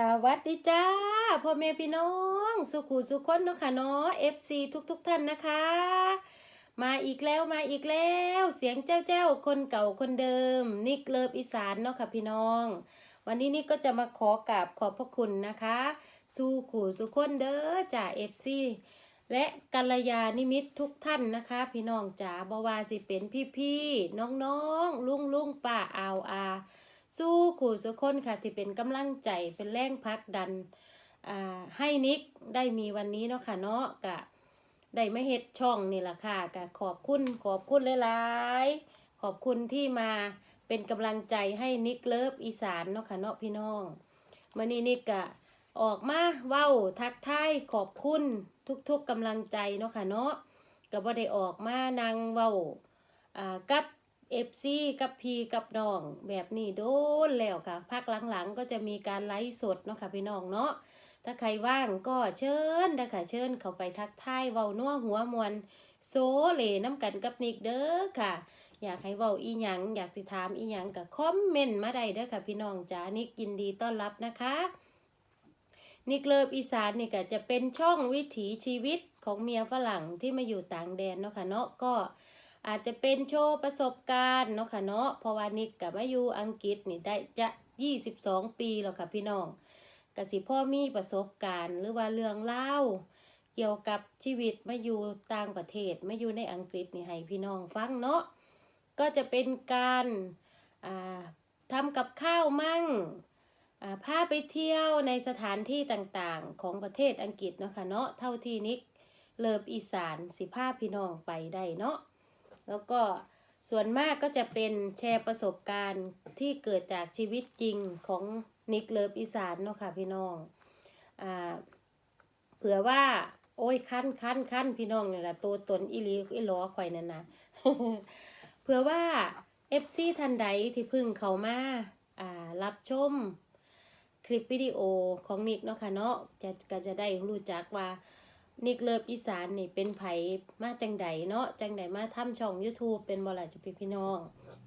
สวัสดีจ้าพ่อแม่พี่น้อง สุขุสุขคนเนาะค่ะเนาะ FC ทุกทุกๆท่านนะคะ มาอีกแล้วมาอีกแล้ว เสียงเจ้าเจ้าคนเก่าคนเดิม นิกเลิฟอีสานเนาะค่ะพี่น้อง วันนี้นิกก็จะมาขอกราบขอบพระคุณนะคะ สู่ขู่สุขคนเด้อจ่า FC และกัลยาณิมิตทุกท่านนะคะ พี่น้องจ๋าบวาสิเป็นพี่ๆน้องๆลุงลุงป้าอาวอา สู้ขู่สุคนค่ะที่เป็นกำลังใจเป็นแรงพักดันให้นิกได้มีวันนี้เนาะค่ะเนาะกะได้ไม่เฮ็ดช่องนี่แหละค่ะกะขอบคุณขอบคุณหลายๆขอบคุณที่มาเป็นกำลังใจให้นิกเลิฟอีสานเนาะค่ะเนาะพี่น้องมื่อนี้นิกกะออกมาเว้าทักทายขอบคุณทุกๆกำลังใจเนาะค่ะเนาะก็บ่ได้ออกมานางเว้าอ่ากับ เอฟซีกับพีกับน้องแบบนี้โดนแล้วค่ะพักหลังๆ ก็จะมีการไลฟ์สดเนาะค่ะพี่น้องเนาะถ้าใครว่างก็เชิญนะคะเชิญเข้าไปทักทายเว้านัวหัวมวนโซเลน้ำกันกับนิกเด้อค่ะ อยากให้เว้าอีหยังอยากสิถามอีหยังก็คอมเมนต์มาได้เด้อค่ะพี่น้องจ๋านิกยินดีต้อนรับนะคะนิกเลิฟอีสานนี่ก็จะเป็นช่องวิถีชีวิตของเมียฝรั่งที่มาอยู่ต่างแดนเนาะค่ะเนาะก็ อาจจะเป็นโชว์ประสบการณ์เนาะค่ะเนาะเพราะว่านิกกับมาอยู่อังกฤษนี่ได้จะ22ปีแล้วค่ะพี่น้องกสิพ่อมีประสบการณ์หรือว่าเรื่องเล่า เกี่ยวกับชีวิตมาอยู่ต่างประเทศมาอยู่ในอังกฤษนี่ให้พี่น้องฟังเนาะก็จะเป็นการทำกับข้าวมั่งพาไปเที่ยวในสถานที่ต่างๆ ของประเทศอังกฤษเนาะค่ะเนาะเท่าที่นิกเลิฟอีสานสิพาพี่น้องไปได้เนาะ แล้วก็ส่วนมากก็จะเป็นแชร์ประสบการณ์ที่เกิดจากชีวิตจริงของนิกเลิฟอีสานเนาะค่ะพี่น้องอ่าเผื่อว่า โอ้ยคันคันคันพี่น้องเนี่ยแหละตัวตนอีลีอีหลอข่อยนั่นนะเผื่อว่าเอฟซีทันใดที่พึ่งเขามาอ่ารับชมคลิปวิดีโอของนิกเนาะค่ะเนาะจะก็จะได้รู้จักว่า นิกเลิฟอีสานนี่เป็นไผมาจังใดเนาะจังใดมาทำช่อง YouTube เป็นบ่ล่ะจะพี่พี่น้อง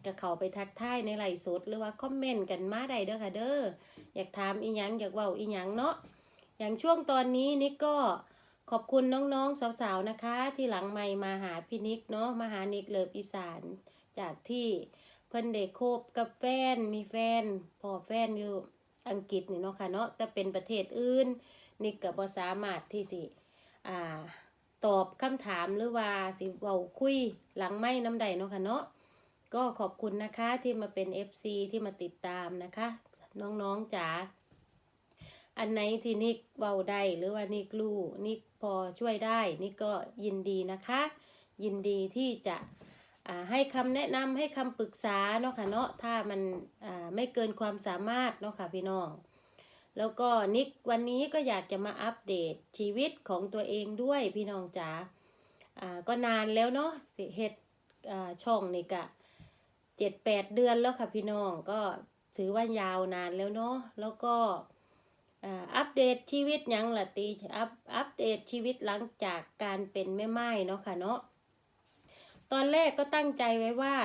ก็เข้าไปทักทายในไลฟ์สดหรือว่าคอมเมนต์กันมาได้เด้อค่ะเด้ออยากถามอีหยังอยากเว้าอีหยังเนาะอย่างช่วงตอนนี้นิกก็ขอบคุณน้องๆสาวๆนะคะ ที่หลังไมค์มาหาพี่นิกเนาะมาหานิกเลิฟอีสาน จากที่เพิ่นได้คบกับแฟนมีแฟนพอแฟนอยู่อังกฤษนี่เนาะค่ะเนาะแต่เป็นประเทศอื่นนิกก็บ่สามารถที่สิ อ่าตอบคำถามหรือว่าสิเว้าคุยหลังไม่น้ำใดเนาะค่ะเนาะก็ขอบคุณนะคะที่มาเป็น FC ที่มาติดตามนะคะ น้องๆจ๋าอันไหนที่นิกเว้าได้หรือว่านิกรู้นิกพอช่วยได้นิกก็ยินดีนะคะ ยินดีที่จะให้คำแนะนำให้คำปรึกษาเนาะค่ะเนาะถ้ามันไม่เกินความสามารถเนาะค่ะพี่น้อง แล้วก็นิกวันนี้ก็อยากจะมาอัปเดตชีวิตของตัวเองด้วยพี่น้องจ๋าอ่าก็นานแล้วเนาะเฮ็ดอ่าช่องนี่กะเจ็ดแปดเดือนแล้วค่ะพี่น้องก็ถือว่ายาวนานแล้วเนาะแล้วก็อ่าอัปเดตชีวิตยังละตีอัปอัปเดตชีวิตหลังจากการเป็นแม่ไม้เนาะค่ะเนาะตอนแรกก็ตั้งใจไว้ว่า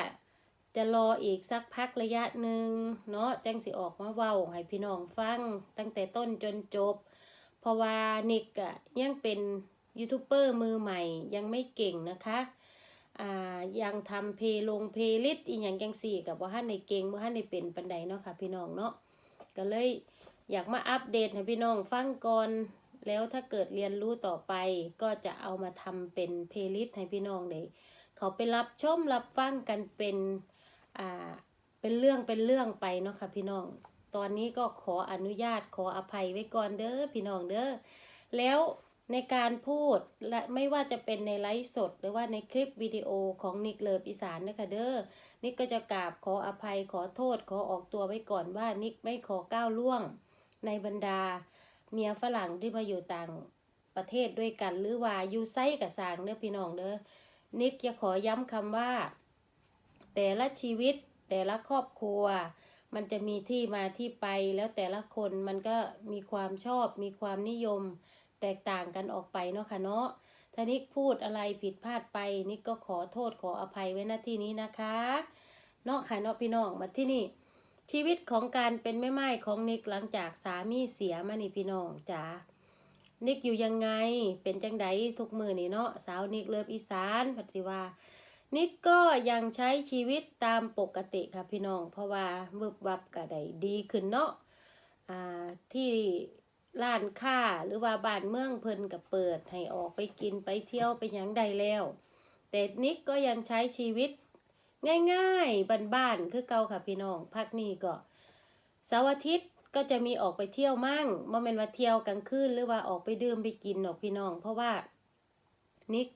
จะรออีกสักพักระยะหนึ่งเนาะจังสิออกมาเว้าให้พี่น้องฟัง ตั้งแต่ต้นจนจบ เพราะว่านิกอะยังเป็นยูทูบเบอร์มือใหม่ยังไม่เก่งนะคะอ่ายังทำเพลงลงเพลย์ลิสต์อีหยังจังสี่กับว่าท่านในเก่งว่าท่านในเป็นปันใดเนาะค่ะพี่น้องเนาะก็เลยอยากมาอัปเดตให้พี่น้องฟังก่อนแล้วถ้าเกิดเรียนรู้ต่อไปก็จะเอามาทำเป็นเพลย์ลิสต์ให้พี่น้องได้เขาไปรับชมรับฟังกันเป็น อ่าเป็นเรื่องเป็นเรื่องไปเนาะค่ะพี่น้อง ตอนนี้ก็ขออนุญาตขออภัยไว้ก่อนเด้อพี่น้องเด้อแล้วในการพูดและไม่ว่าจะเป็นในไลฟ์สด หรือว่าในคลิปวิดีโอของนิกเลิฟอีสานนะคะเด้อนิกก็จะกราบขออภัยขอโทษขอออกตัวไว้ก่อนว่านิกไม่ขอก้าวล่วง ในบรรดา เมียฝรั่งที่มาอยู่ต่างประเทศด้วยกัน หรือว่าอยู่ไซกับสางเด้อพี่น้องเด้อนิกจะขอย้ำคำว่า แต่ละชีวิตแต่ละครอบครัว มันจะมีที่มาที่ไปแล้วแต่ละคนมันก็มีความชอบ มีความนิยม แตกต่างกันออกไปเนาะค่ะเนาะถ้านิกพูดอะไรผิดพลาดไปนิกก็ขอโทษขออภัยไว้ณที่นี้นะคะเนาะค่ะเนาะพี่น้องมาที่นี่ ชีวิตของการเป็นแม่ไม้ของนิกหลังจากสามีเสียมานี่พี่น้องจ๋านิกอยู่ยังไงเป็นจังไดทุกมือนี่เนาะสาวนิกเลิฟอีสานพัดสิว่า นิกก็ยังใช้ชีวิตตามปกติค่ะพี่น้อง เพราะว่าบึบวับก็ได้ดีขึ้นเนาะอ่าที่ร้านค้าหรือว่าบ้านเมืองเพิ่นก็เปิดให้ออกไปกินไปเที่ยวไปหยังใดแล้ว แต่นิกก็ยังใช้ชีวิตง่ายๆบ้านๆคือเก่าค่ะพี่น้องพักนี้ก็เสาร์อาทิตย์ก็จะมีออกไปเที่ยวมั่งบ่แม่นว่าเที่ยวกลางคืนหรือว่าออกไปดื่มไปกินหรอกพี่น้อง เพราะว่านิก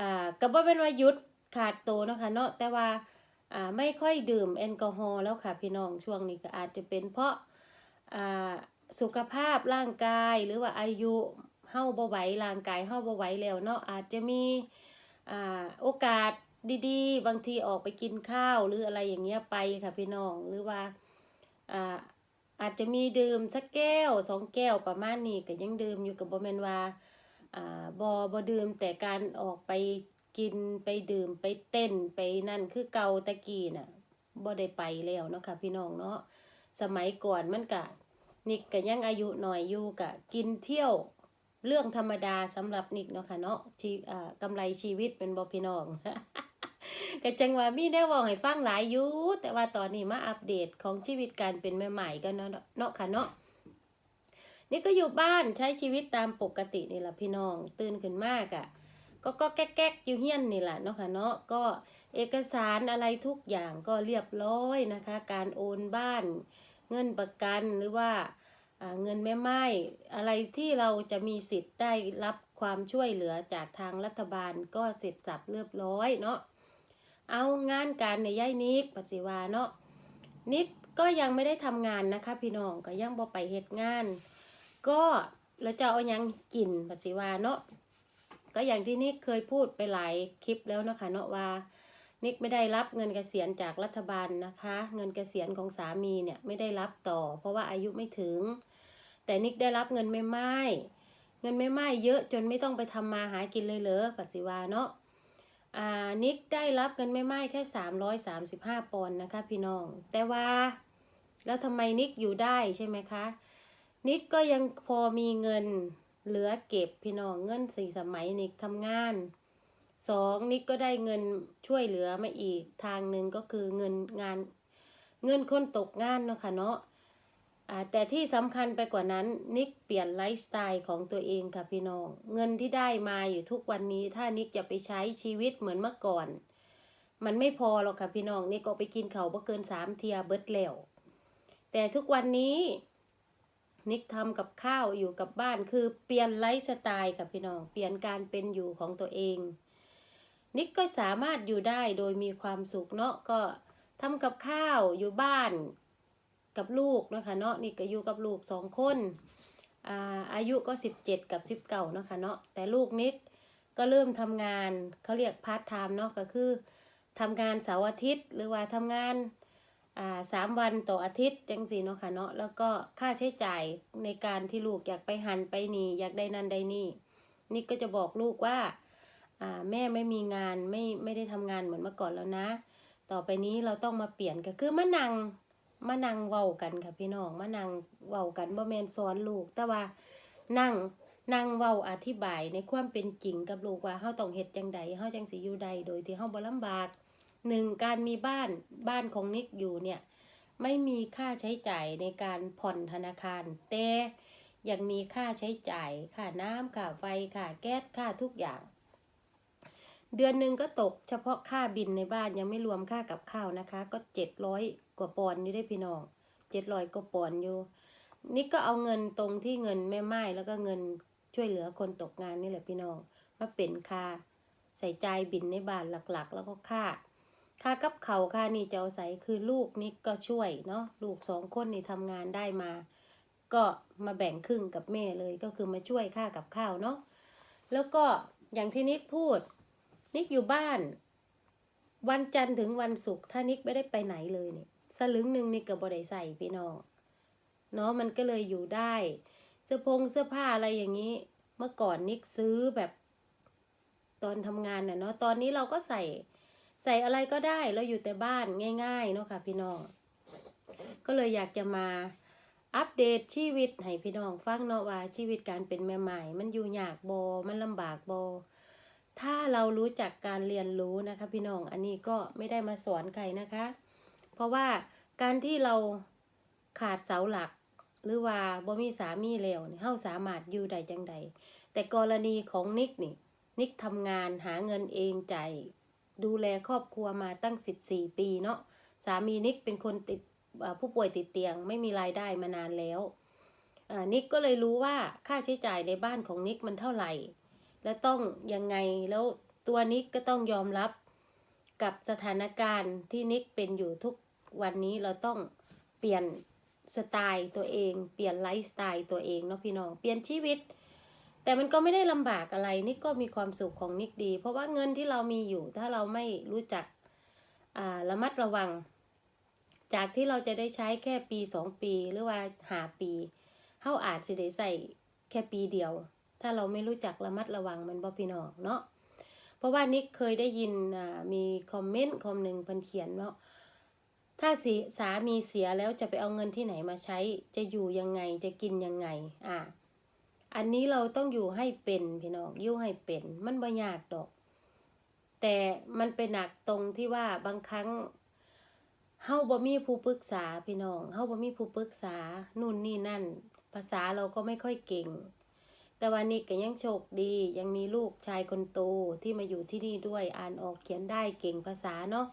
อ่าก็บ่แม่นว่าหยุด ขาดโตเนาะค่ะเนาะแต่ว่าอ่าไม่ค่อยดื่มแอลกอฮอล์แล้วค่ะพี่น้องช่วงนี้ก็อาจจะเป็นเพราะอ่าสุขภาพร่างกายหรือว่าอายุเฮาบ่ไหวร่างกายเฮาบ่ไหวแล้วเนาะอาจจะมีอ่าโอกาสดีๆ บางทีออกไปกินข้าวหรืออะไรอย่างเงี้ยไปค่ะพี่น้องหรือว่าอ่าอาจจะมีดื่มสักแก้วสองแก้วประมาณนี้ก็ยังดื่มอยู่กับบอแมนว่าอ่าบอบอดื่มแต่การออกไป กินไปดื่มไปเต้นไปนั่นคือเกาตะกี้น่ะบ่ได้ไปแล้วเนาะค่ะพี่น้องเนาะสมัยก่อนมันกะนิกก็ยังอายุหน่อยอยู่กะ กินเที่ยวเรื่องธรรมดาสำหรับนิกเนาะค่ะเนาะชีอ่ากำไรชีวิตเป็นบอพี่น้องก็จังว่ามีแนวว้าให้ฟังหลายอยู่แต่ว่าตอนนี้มาอัปเดตของชีวิตการเป็นแม่ใหม่ก็เนาะเนาะค่ะเนาะนี่ก็อยู่บ้านใช้ชีวิตตามปกตินี่แหละพี่น้อง ตื่นขึ้นมากอะ่ะ ก็ก็แก๊กๆอยู่เฮียนนี่แหละเนาะค่ะเนาะก็เอกสารอะไรทุกอย่างก็เรียบร้อยนะคะ การโอนบ้าน เงินประกันหรือว่าเงินแม่ไม้อะไรที่เราจะมีสิทธิ์ได้รับความช่วยเหลือจากทางรัฐบาลก็เสร็จสับเรียบร้อยเนาะเอางานการในย่ายนิกปัจจิวาเนาะนิกก็ยังไม่ได้ทำงานนะคะ พี่น้องก็ยังบ่ไปเฮ็ดงาน ก็แล้วจะเอายังกินปัจจิวาเนาะ ก็อย่างที่นิกเคยพูดไปหลายคลิปแล้วนะคะเนาะว่า นิกไม่ได้รับเงินเกษียณจากรัฐบาลนะคะ เงินเกษียณของสามีเนี่ยไม่ได้รับต่อ เพราะว่าอายุไม่ถึง แต่นิกได้รับเงินไม่ไม้เงินไม่ไม้เยอะจนไม่ต้องไปทำมาหากินเลยเหรอปัจจิวาเนาะอ่านิกได้รับเงินไม่ไม่แค่สามร้อยสามสิบห้าปอนด์นะคะพี่น้อง แต่ว่าแล้วทำไมนิกอยู่ได้ใช่ไหมคะ นิกก็ยังพอมีเงิน เหลือเก็บพี่น้องเงินสี่สมัยนิกทำงานสองนิกก็ได้เงินช่วยเหลือมาอีกทางหนึ่งก็คือเงินงานเงินคนตกงานเนาะค่ะเนาะแต่ที่สำคัญไปกว่านั้นนิกเปลี่ยนไลฟ์สไตล์ของตัวเองค่ะพี่น้อง เงินที่ได้มาอยู่ทุกวันนี้ ถ้านิกจะไปใช้ชีวิตเหมือนเมื่อก่อน มันไม่พอหรอกค่ะพี่น้องนิกก็ไปกินเขาบ่เกินสามเทียเบิดแล้วแต่ทุกวันนี้ นิกทำกับข้าวอยู่กับบ้านคือเปลี่ยนไลฟ์สไตล์ค่ะพี่น้อง เปลี่ยนการเป็นอยู่ของตัวเอง นิกก็สามารถอยู่ได้โดยมีความสุขเนาะก็ทำกับข้าวอยู่บ้านกับลูกนะคะเนาะนี่ก็อยู่กับลูกสองคนอาอายุก็สิบเจ็ดกับสิบเก้านาะคะเนาะแต่ลูกนิกก็เริ่มทำงานเขาเรียกพาร์ทไทม์เนาะก็คือทำงานเสาร์อาทิตย์ หรือว่าทำงาน สามวันต่ออาทิตย์จังสีเนาะค่ะเนาะแล้วก็ค่าใช้จ่ายในการที่ลูกอยากไปหันไปนี่อยากได้นั่นได้นี่นิกก็จะบอกลูกว่าแม่ไม่มีงานไม่ไม่ได้ทำงานเหมือนเมื่อก่อนแล้วนะ ต่อไปนี้เราต้องมาเปลี่ยนก็คือมานังมานังเว้ากันค่ะพี่น้องมานังเว้ากันบ่แมนสอนลูก แต่ว่านั่งนั่งเว้าอธิบายในความเป็นจริงกับลูกว่าเฮาต้องเฮ็ดจังใดเฮาจังสิอยู่ใดโดยที่เฮาบ่ลำบาก หนึ่งการมีบ้านบ้านของนิกอยู่เนี่ยไม่มีค่าใช้จ่ายในการผ่อนธนาคาร แต่ยังมีค่าใช้จ่ายค่าน้ำค่าไฟค่าแก๊สค่าทุกอย่าง เดือนหนึ่งก็ตกเฉพาะค่าบินในบ้านยังไม่รวมค่ากับข้าวนะคะ ก็เจ็ดร้อยกว่าปอนด์อยู่ได้พี่น้องเจ็ดร้อยกว่าปอนด์อยู่นี่ก็เอาเงินตรงที่เงินแม่ไม้แล้วก็เงินช่วยเหลือคนตกงานนี่แหละพี่น้องมาเป็นค่าใส่ใจบินในบ้านหลักๆ แล้วก็ค่า ค่ากับเขาวค่านี่จะเอาใส่คือลูกนี่ก็ช่วยเนาะลูกสองคนนี่ทำงานได้มา ก็มาแบ่งครึ่งกับแม่เลยก็คือมาช่วยค่ากับข้าวเนาะแล้วก็อย่างที่นิกพูด นิกอยู่บ้าน วันจันทร์ถึงวันศุกร์ถ้านิกไม่ได้ไปไหนเลยเนี่ยสลึงหนึ่งนิกก็บ่ได้ใส่พี่น้องเนาะมันก็เลยอยู่ได้ เสื้อพงเสื้อผ้าอะไรอย่างนี้ เมื่อก่อนนิกซื้อแบบ ตอนทำงานน่ะเนาะตอนนี้เราก็ใส่ ใส่อะไรก็ได้เราอยู่แต่บ้านง่ายๆเนาะค่ะพี่น้อง ก็เลยอยากจะมาอัปเดตชีวิตให้พี่น้องฟังเนาะว่าชีวิตการเป็นแม่ใหม่มันอยู่ยากบมันลำบากบถ้าเรารู้จักการเรียนรู้นะคะพี่น้องอันนี้ก็ไม่ได้มาสอนใครนะคะ เพราะว่าการที่เราขาดเสาหลัก หรือว่าบ่มีสามีแล้วเฮาสามารถอยู่ได้จังใดแต่กรณีของนิกนี่นิกทำงานหาเงินเองใจ ดูแลครอบครัวมาตั้ง 14 ปีเนาะสามีนิกเป็นคนติดผู้ป่วยติดเตียง ไม่มีรายได้มานานแล้วนิกก็เลยรู้ว่าค่าใช้จ่ายในบ้านของนิกมันเท่าไหร่ แล้วต้องยังไงแล้วตัวนิกก็ต้องยอมรับกับสถานการณ์ที่นิกเป็นอยู่ทุกวันนี้เราต้องเปลี่ยนสไตล์ตัวเอง เปลี่ยนไลฟ์สไตล์ตัวเองเนาะพี่น้อง เปลี่ยนชีวิต แต่มันก็ไม่ได้ลำบากอะไรนิกก็มีความสุขของนิกดี เพราะว่าเงินที่เรามีอยู่ ถ้าเราไม่รู้จักระมัดระวัง จากที่เราจะได้ใช้แค่ปีสองปี หรือว่าหาปีเฮาอาจสิได้ใส่แค่ปีเดียว ถ้าเราไม่รู้จักระมัดระวังมันบ่พี่น้องเนาะเพราะว่านิกเคยได้ยินมีคอมเมนต์คอมหนึ่งเพิ่นเขียนเนาะถ้าสีสามีเสียแล้วจะไปเอาเงินที่ไหนมาใช้ จะอยู่ยังไงจะกินยังไง อ่า อันนี้เราต้องอยู่ให้เป็นพี่น้องอยู่ให้เป็น มันบ่ยากดอก แต่มันเป็นหนักตรงที่ว่าบางครั้งเฮาบ่มีผู้ปรึกษาพี่น้องเฮาบ่มีผู้ปรึกษานู่นนี่นั่น ภาษาเราก็ไม่ค่อยเก่ง แต่วันนี้ก็ยังโชคดี ยังมีลูกชายคนโตที่มาอยู่ที่นี่ด้วยอ่านออกเขียนได้เก่งภาษาเนาะ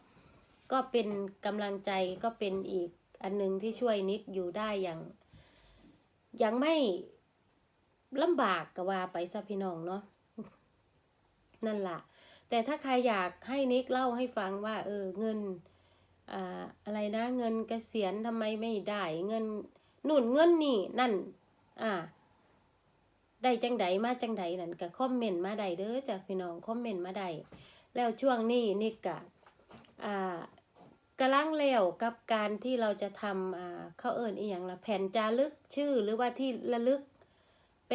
ก็เป็นกำลังใจก็เป็นอีกอันหนึงที่ช่วยนิกอยู่ได้อย่างยังไม่ ลำบากก็ว่าไปซะพี่น้องเนาะนั่นล่ะ แต่ถ้าใครอยากให้นิกเล่าให้ฟังว่า เออเงินอ่าอะไรนะเงินเกษียณทำไมไม่ได้เงินนู่นเงินนี่นั่น อ่า ได้จังใดมาจังใดนั่นก็คอมเมนต์มาได้เด้อจากพี่น้องคอมเมนต์มาได้แล้วช่วงนี้นิกก็อ่ากำลังแล้วกับการที่เราจะทำอ่าเขาเอิ้นอีหยังละแผ่นจารึกชื่อหรือว่าที่ระลึก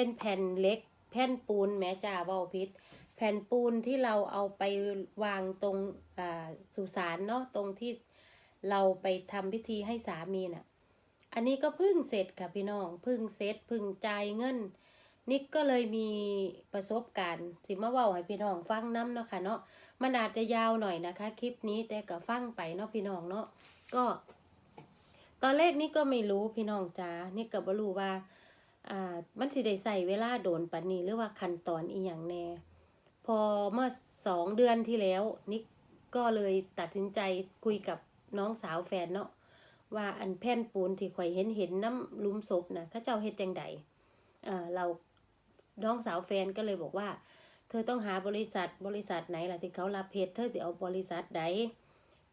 เป็นแผ่นเล็ก แผ่นปูนแม้จ่าเว้าพิษ แผ่นปูนที่เราเอาไปวางตรงอ่าสุสานเนาะตรงที่เราไปทำพิธีให้สามีน่ะ อันนี้ก็พิ่งเสร็จค่ะพี่น้องพิ่งเสร็จพิ่งจ่ายเงินนิกก็เลยมีประสบการณ์สิมาเว้าให้พี่น้องฟังน้ำเนาะค่ะเนาะมันอาจจะยาวหน่อยนะคะ คลิปนี้แต่ก็ฟังไปเนาะพี่น้องเนาะก็ ตอนแรกนี่ก็ไม่รู้พี่น้องจ๋านี่ก็บ่รู้ว่า อ่ามันสิได้ใส่เวลาโดนปันนี้หรือว่าขั้นตอนอีหยังแน่ พอเมื่อสองเดือนที่แล้วนิกก็เลยตัดสินใจคุยกับน้องสาวแฟนเนาะว่าอันแผ่นปูนที่ข่อยเห็นเห็นน้ำลุมศพนะข้าเจ้าเฮ็ดจังใดเอ่อเราน้องสาวแฟนก็เลยบอกว่า เธอต้องหาบริษัทบริษัทไหนล่ะที่เขารับเพจเธอสิเอาบริษัทใด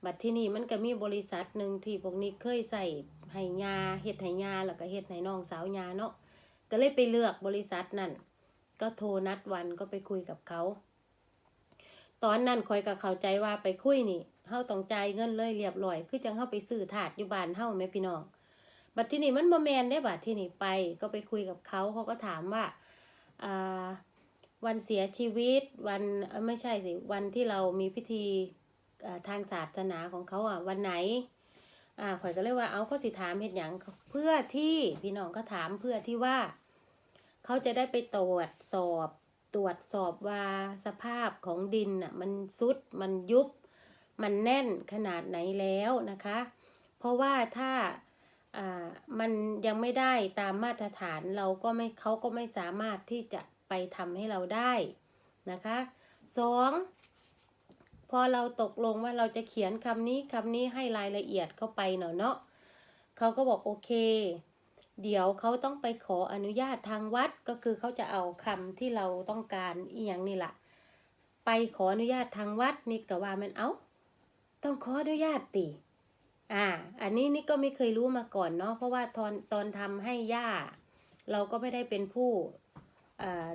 บัดที่นี่มันก็มีบริษัทหนึ่งที่พวกนี้เคยใส่ให้ยาเฮ็ดให้ยาแล้วก็เฮ็ดให้น้องสาวยาเนาะ ก็เลยไปเลือกบริษัทนั่นก็โทรนัดวันก็ไปคุยกับเขา ตอนนั้นคอยกับเขาใจว่าไปคุยนี่เฮาต้องจ่ายเงินเลยเรียบร้อย คือจังเฮาไปซื้อถาดอยู่บ้านเฮาแม่พี่น้อง บัดที่นี่มันบ่แมนได้บัดที่นี่ไปก็ไปคุยกับเขาเขาก็ถามว่าอ่าวันเสียชีวิตวันไม่ใช่สิวันที่เรามีพิธีทางศาสนาของเขาอะวันไหน อ่าข่อยก็เลยว่าเอาเขาสิถามเฮ็ดหยังเพื่อที่พี่น้องก็ถามเพื่อที่ว่า เขาจะได้ไปตรวจสอบตรวจสอบว่าสภาพของดินน่ะมันซุดมันยุบ มันแน่นขนาดไหนแล้วนะคะ เพราะว่าถ้าอ่ามันยังไม่ได้ตามมาตรฐานเราก็ไม่เขาก็ไม่สามารถที่จะไปทำให้เราได้นะคะสอง อเราตกลงว่าเราจะเขียนคำนี้คำนี้ให้รายละเอียดเข้าไปเนาะเนาะเขาก็บอกโอเค เดี๋ยวเขาต้องไปขออนุญาตทางวัดก็คือเขาจะเอาคำที่เราต้องการอีหยังนี่แหละไปขออนุญาตทางวัดนี่ก็ว่ามันเอาต้องขออนุญาตติอ่า อันนี้นี่ก็ไม่เคยรู้มาก่อนเนาะเพราะว่าตอนตอนทำให้ย่า เราก็ไม่ได้เป็นผู้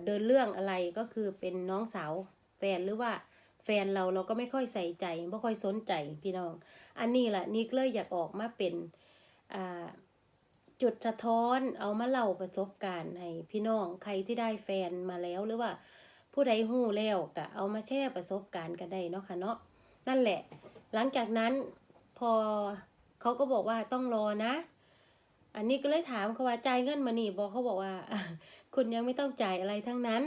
เดินเรื่องอะไรก็คือเป็นน้องสาวแฟนหรือว่า แฟนเราเราก็ไม่ค่อยใส่ใจไม่ค่อยสนใจพี่น้อง อันนี้แหละนิกเลยอยากออกมาเป็นอ่าจุดสะท้อนเอามาเล่าประสบการณ์ให้พี่น้องใครที่ได้แฟนมาแล้วหรือว่าผู้ใดหู้แล้วก็เอามาแชร์ประสบการณ์กันได้เนาะค่ะเนาะนั่นแหละ หลังจากนั้นพอเขาก็บอกว่าต้องรอนะ อันนี้ก็เลยถามเขาว่าจ่ายเงินมานี่บอกเขาบอกว่า คุณยังไม่ต้องจ่ายอะไรทั้งนั้น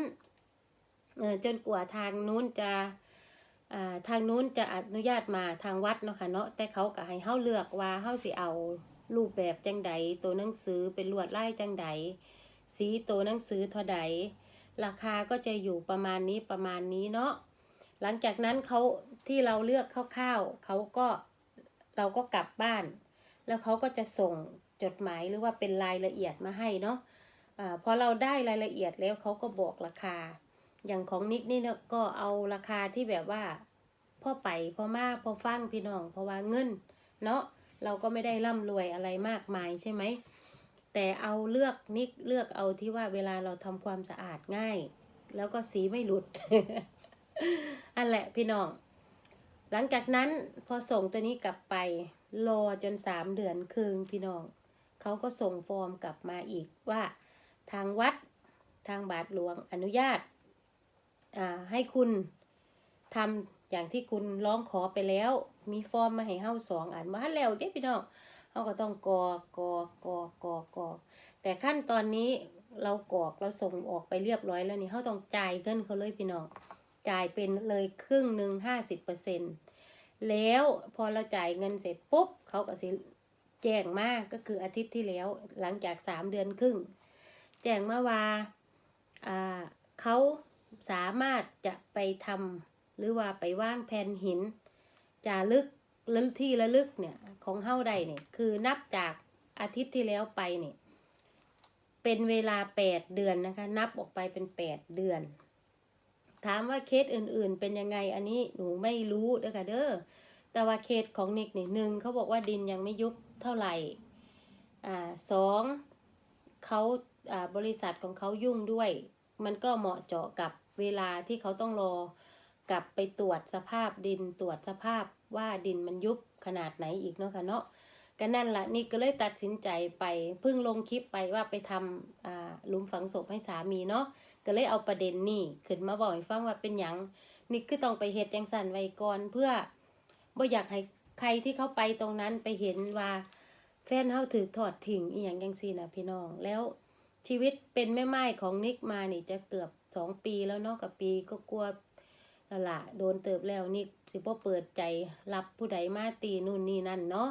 จนกว่าทางนู้นจะ ทางนู้นจะอนุญาตมาทางวัดเนาะค่ะเนาะแต่เขาก็ให้เฮาเลือกว่าเฮาสิเอารูปแบบจังใดตัวหนังสือเป็นลวดลายจังใดสีตัวหนังสือเท่าใดราคาก็จะอยู่ประมาณนี้ประมาณนี้เนาะหลังจากนั้นเขาที่เราเลือกคร่าวๆเขาก็เราก็กลับบ้าน แล้วเขาก็จะส่งจดหมายหรือว่าเป็นรายละเอียดมาให้เนาะอาพอเราได้รายละเอียดแล้วเขาก็บอกราคา อย่างของนิกนี่เนี่ยก็เอาราคาที่แบบว่าพ่อไปพ่อมากพ่อฟังพี่น้องเพราะว่าเงิน เนาะเราก็ไม่ได้ร่ำรวยอะไรมากมายใช่ไหมแต่เอาเลือกนิกเลือกเอาที่ว่าเวลาเราทำความสะอาดง่าย แล้วก็สีไม่หลุดอันแหละพี่น้อง หลังจากนั้นพอส่งตัวนี้กลับไปรอจนสามเดือนครึ่งพี่น้องเขาก็ส่งฟอร์มกลับมาอีกว่า ทางวัดทางบาทหลวงอนุญาต ให้คุณทำอย่างที่คุณร้องขอไปแล้ว มีฟอร์มมาให้เฮาสองอันมาแล้วเด้พี่น้องเฮาก็ต้องกอกกอกกอกกอกกอกแต่ขั้นตอนนี้เรากอกเราส่งออกไปเรียบร้อยแล้วนี่เฮาต้องจ่ายเงินเขาเลยพี่น้องจ่ายเป็นเลยครึ่งหนึ่งห้าสิบเปอร์เซ็นต์แล้วพอเราจ่ายเงินเสร็จปุ๊บเขาก็สิแจ้งมาก็คืออาทิตย์ที่แล้วหลังจากสามเดือนครึ่ง แจ้งมาว่าอ่าเขา สามารถจะไปทำหรือว่าไปว่างแผ่นหินจารึกหรือที่ระลึกเนี่ยของเฮ้าใดเนี่ยคือนับจากอาทิตย์ที่แล้วไปเนี่ยเป็นเวลาแปดเดือนนะคะนับออกไปเป็นแปดเดือน ถามว่าเคสอื่นๆ เป็นยังไงอันนี้หนูไม่รู้เด้อค่ะเด้อแต่ว่าเคสของนิกนี่ยหนึ่งเขาบอกว่าดินยังไม่ยุบเท่าไหร่อ่าสองเขาอ่าบริษัทของเขายุ่งด้วย มันก็เหมาะเจาะกับ เวลาที่เขาต้องรอกลับไปตรวจสภาพดินตรวจสภาพว่าดินมันยุบขนาดไหนอีกเนาะค่ะเนาะก็นั่นละนี่ก็เลยตัดสินใจไปเพิ่งลงคลิปไปว่าไปทำหลุมฝังศพให้สามีเนาะก็เลยเอาประเด็นนี่ขึ้นมาบอกให้ฟังว่าเป็นหยังนี่คือต้องไปเฮ็ดจังสั่นไว้ก่อนเพื่อบ่อยากให้ใครที่เขาไปตรงนั้นไปเห็นว่าแฟนเฮาถือถอดทิ้งอีหยังจังซี่นะพี่น้อง แล้วชีวิตเป็นแม่ไม้ของนิกมานี่จะเกือบ สองปีแล้วเนาะกับปีก็กลัวล้วล่ะโดนเติบแล้วนิกสิบ่เปิดใจรับผู้ใดมาตีนู่นนี่นั่นเนาะ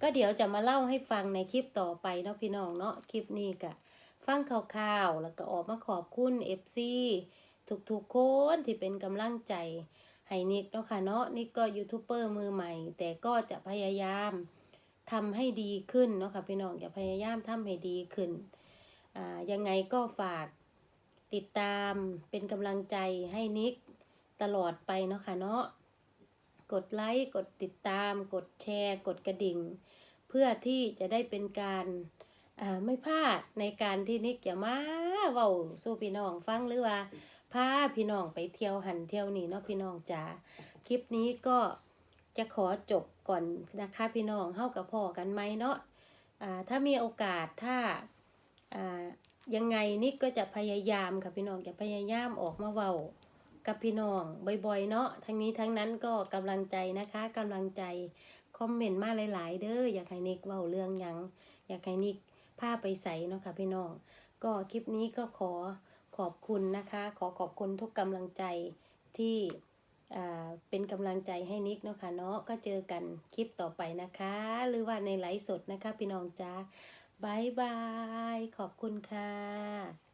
ก็เดี๋ยวจะมาเล่าให้ฟังในคลิปต่อไปเนาะพี่น้องเนาะคลิปนี้ก็ฟังข่าวๆแล้วก็ออกมาขอบคุณ FC ทุกๆคนที่เป็นกำลังใจให้นิกเนาะค่ะเนาะนิกก็ยูทูบเบอร์มือใหม่ แต่ก็จะพยายามทำให้ดีขึ้นเนาะค่ะพี่น้องจะพยายามทำให้ดีขึ้นอ่ายังไงก็ฝาก ติดตามเป็นกำลังใจให้นิกตลอดไปเนาะค่ะเนาะกดไลค์ กดติดตาม กดแชร์ กดกระดิ่ง เพื่อที่จะได้เป็นการอ่าไม่พลาดในการที่นิกจะมาเว้าสู่พี่น้องฟังหรือว่าพาพี่น้องไปเที่ยวหันเที่ยวนี่เนาะพี่น้องจ๋าคลิปนี้ก็จะขอจบก่อนนะคะพี่น้องเฮากับพ่อกันไหมเนาะอ่าถ้ามีโอกาสถ้าอ่า ยังไงนิกก็จะพยายามค่ะพี่น้องจะพยายามออกมาเว้ากับพี่น้องบ่อยๆเนาะทั้งนี้ทั้งนั้นก็กำลังใจนะคะกำลังใจคอมเมนต์มาหลายๆ เด้ออยากให้นิกเว้าเรื่องหยังอยากให้นิกผ้าไปใส่เนาะค่ะพี่น้อง ก็คลิปนี้ก็ขอขอบคุณนะคะ ขอขอบคุณทุกกำลังใจที่อ่าเป็นกำลังใจให้นิกเนาะค่ะเนาะก็เจอกันคลิปต่อไปนะคะ หรือว่าในไลฟ์สดนะคะพี่น้องจ้า บายบาย ขอบคุณค่ะ